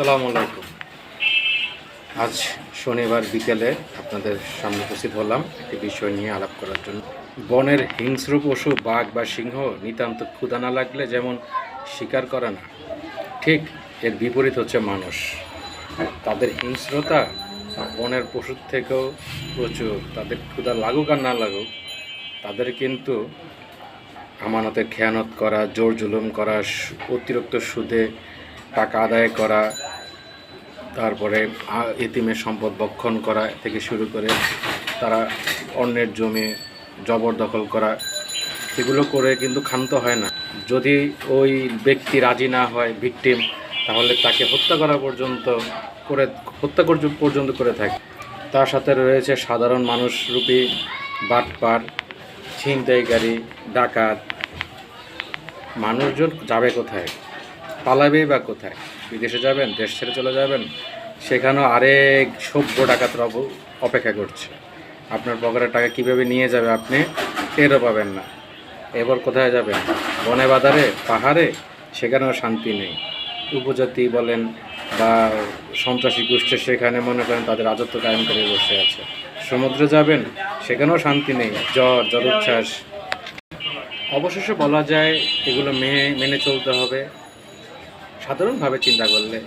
আসসালামু আলাইকুম। আজ শনিবার বিকেলে আপনাদের সামনে উপস্থিত হলাম একটি বিষয় নিয়ে আলাপ করার জন্য। বনের হিংস্র পশু, বাঘ বা সিংহ নিতান্ত ক্ষুধা না লাগলে যেমন শিকার করে না, ঠিক এর বিপরীত হচ্ছে মানুষ। তাদের হিংস্রতা বনের পশুর থেকেও প্রচুর। তাদের ক্ষুধা লাগুক আর না লাগুক, তাদের কিন্তু আমানতের খেয়ানত করা, জোর জুলুম করা, অতিরিক্ত সুদে টাকা আদায় করা তারপরে এতিমের সম্পদ বক্ষণ করা থেকে শুরু করে তারা অন্যের জমি জবরদখল করা এগুলো করে কিন্তু ক্ষান্ত হয় না। যদি ওই ব্যক্তি রাজি না হয় ভিকটিম তাহলে তাকে হত্যা করা পর্যন্ত করে, হত্যা পর্যন্ত করে থাকে। তার সাথে রয়েছে সাধারণ মানুষরূপী বাটপার, ছিনতাইকারী, ডাকাত। মানুষজন যাবে কোথায়? পালাবেই বা কোথায়? বিদেশে যাবেন, দেশ ছেড়ে চলে যাবেন, সেখানেও আরেক সভ্য ডাকাতরা অপেক্ষা করছে। আপনার পকেটের টাকা কীভাবে নিয়ে যাবে আপনি টেরও পাবেন না। এবার কোথায় যাবেন? বনে বাজারে পাহাড়ে? সেখানেও শান্তি নেই। উপজাতি বলেন বা সন্ত্রাসী গোষ্ঠী সেখানে মনে করেন তাদের রাজত্ব কায়েম করে বসে আছে। সমুদ্রে যাবেন? সেখানেও শান্তি নেই। জ্বর, জলোচ্ছ্বাস। অবশেষে বলা যায় এগুলো মেনে মেনে চলতে হবে। সাধারণভাবে চিন্তা করলে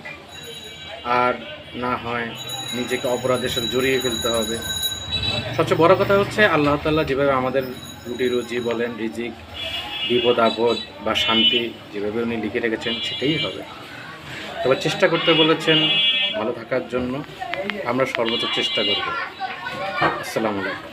আর না হয় নিজেকে অপরাধের সাথে জড়িয়ে ফেলতে হবে। সবচেয়ে বড় কথা হচ্ছে আল্লাহ তাল্লাহ যেভাবে আমাদের রুটি রুজি বলেন, রিজিক, বিপদ, আপদ বা শান্তি যেভাবে উনি লিখে রেখেছেন সেটাই হবে। তবে চেষ্টা করতে বলেছেন ভালো থাকার জন্য। আমরা সর্বোচ্চ চেষ্টা করব। আসসালামু আলাইকুম।